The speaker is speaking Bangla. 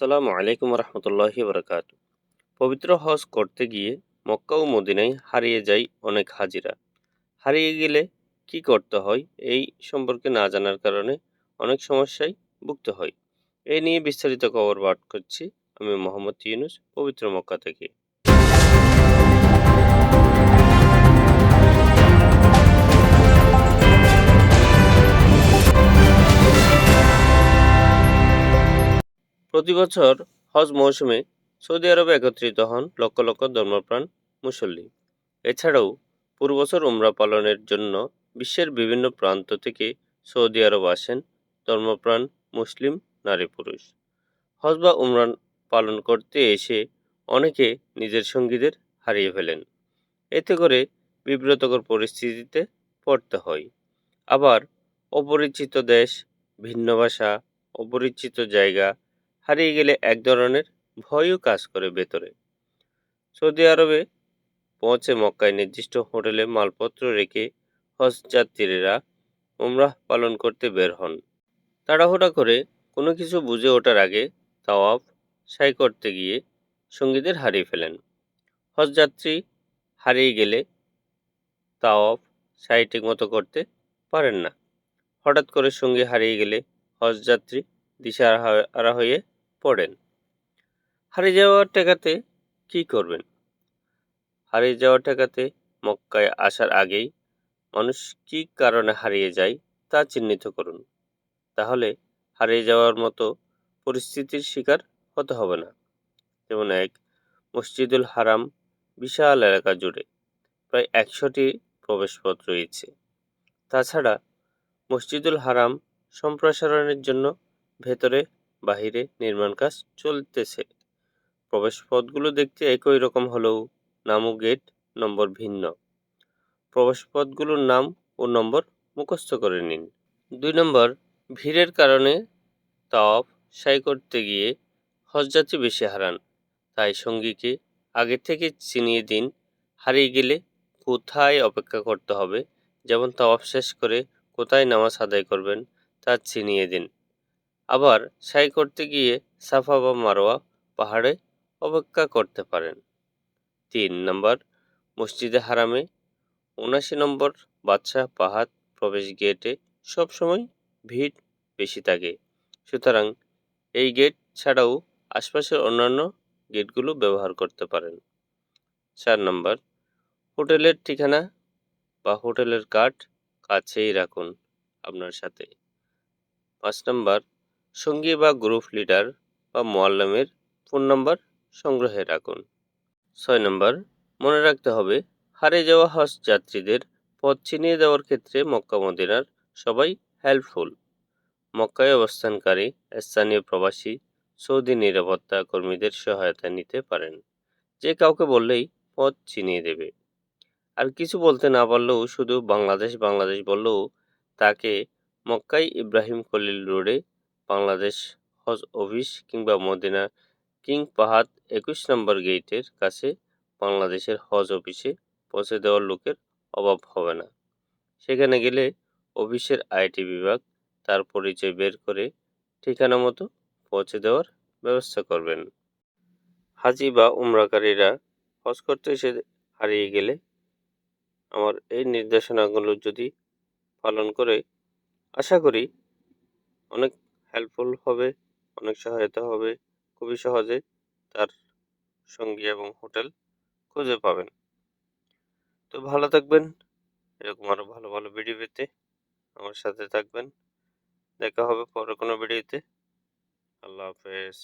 আসসালামু আলাইকুম রহমতুল্লাহ বরকাত পবিত্র হজ করতে গিয়ে মক্কা ও মদিনায় হারিয়ে যায় অনেক হাজিরা। হারিয়ে গেলে কি করতে হয় এই সম্পর্কে না জানার কারণে অনেক সমস্যায় ভুগতে হয়। এই নিয়ে বিস্তারিত খবর পাঠ করছি আমি মোহাম্মদ ইউনুস, পবিত্র মক্কা থেকে। প্রতি বছর হজ মৌসুমে সৌদি আরবে একত্রিত হন লক্ষ লক্ষ ধর্মপ্রাণ মুসল্লি। এছাড়াও পুরো বছর উমরা পালনের জন্য বিশ্বের বিভিন্ন প্রান্ত থেকে সৌদি আরব আসেন ধর্মপ্রাণ মুসলিম নারী পুরুষ। হজ বা উমরান পালন করতে এসে অনেকে নিজের সঙ্গীদের হারিয়ে ফেলেন। এতে করে বিব্রতকর পরিস্থিতিতে পড়তে হয়। আবার অপরিচিত দেশ, ভিন্ন ভাষা, অপরিচিত জায়গা হারিয়ে গেলে এক ধরনের ভয়ও কাজ করে ভেতরে। সৌদি আরবে পৌঁছে মক্কায় নির্দিষ্ট হোটেলে মালপত্র রেখে হজ যাত্রীরা উমরাহ পালন করতে বের হন। তাড়াহুড়া করে কোনো কিছু বুঝে ওঠার আগে তাওয়াফ সাই করতে গিয়ে সঙ্গীদের হারিয়ে ফেলেন। হজযাত্রী হারিয়ে গেলে তাওয়াফ সাই মতো করতে পারেন না। হঠাৎ করে সঙ্গী হারিয়ে গেলে হজযাত্রী দিশাহারা হয়ে পড়েন। হারিয়ে যাওয়ার টাকাতে কি করবেন? হারিয়ে যাওয়ার টাকাতে মক্কায় আসার আগেই মানুষ কি কারণে হারিয়ে যায় তা চিহ্নিত করুন। তাহলে হারিয়ে যাওয়ার মতো পরিস্থিতির শিকার হতে হবে না। যেমন এক, মসজিদুল হারাম বিশাল এলাকা জুড়ে প্রায় একশোটি প্রবেশপথ রয়েছে। তাছাড়া মসজিদুল হারাম সম্প্রসারণের জন্য ভেতরে বাহিরে নির্মাণ কাজ চলতেছে। প্রবেশপথগুলো দেখতে একই রকম হলেও নাম ও গেট, নম্বর ভিন্ন। প্রবেশপথগুলোর নাম ও নম্বর মুখস্থ করে নিন। দুই নম্বর, ভিড়ের কারণে তাওয়াফ সাই করতে গিয়ে হজযাত্রী বেশি হারান। তাই সঙ্গীকে আগে থেকে চিনিয়ে দিন, হারিয়ে গেলে কোথায় অপেক্ষা করতে হবে, যেমন তাওয়াফ শেষ করে কোথায় নামাজ আদায় করবেন তা চিনিয়ে দিন। আবার সাই করতে গিয়ে সাফা বা মারোয়া পাহাড়ে অপেক্ষা করতে পারেন। তিন নম্বর, মসজিদে হারামে উনাশি নম্বর, বাদশাহ পাহাড় প্রবেশ গেটে সবসময় ভিড় বেশি থাকে। সুতরাং এই গেট ছাড়াও আশপাশের অন্যান্য গেটগুলো ব্যবহার করতে পারেন। চার নম্বর, হোটেলের ঠিকানা বা হোটেলের কার্ড কাছেই রাখুন আপনার সাথে। পাঁচ নম্বর সঙ্গী বা গ্রুপ লিডার বা মোয়াল্লামের ফোন নম্বর সংগ্রহে রাখুন। ছয় নম্বর, মনে রাখতে হবে হারে যাওয়া হজ যাত্রীদের পথ চিনিয়ে দেওয়ার ক্ষেত্রে মক্কা মদিনার সবাই হেল্পফুল মক্কায় অবস্থানকারী স্থানীয় প্রবাসী সৌদি নিরাপত্তা কর্মীদের সহায়তা নিতে পারেন। যে কাউকে বললেই পথ চিনিয়ে দেবে। আর কিছু বলতে না পারলেও শুধু বাংলাদেশ বাংলাদেশ বললেও তাকে মক্কাই ইব্রাহিম খলিল রোডে বাংলাদেশ হজ অফিস কিংবা মদিনা কিং পাহাদ একুশ নম্বর গেটের কাছে বাংলাদেশের হজ অফিসে পৌঁছে দেওয়ার লোকের অভাব হবে না। সেখানে গেলে অফিসের আইটি বিভাগ তার পরিচয় বের করে ঠিকানা মতো পৌঁছে দেওয়ার ব্যবস্থা করবেন। হাজি বা উমরাকারীরা হজ করতে এসে হারিয়ে গেলে আমার এই নির্দেশনাগুলো যদি পালন করে, আশা করি অনেক হেল্পফুল হবে, অনেক সহায়তা হবে, খুবই সহজে তার সঙ্গী এবং হোটেল খুঁজে পাবেন। তো ভালো থাকবেন, এরকম আরও ভালো ভালো ভিডিও পেতে আমার সাথে থাকবেন। দেখা হবে পরে কোনো ভিডিওতে আল্লাহ হাফেজ।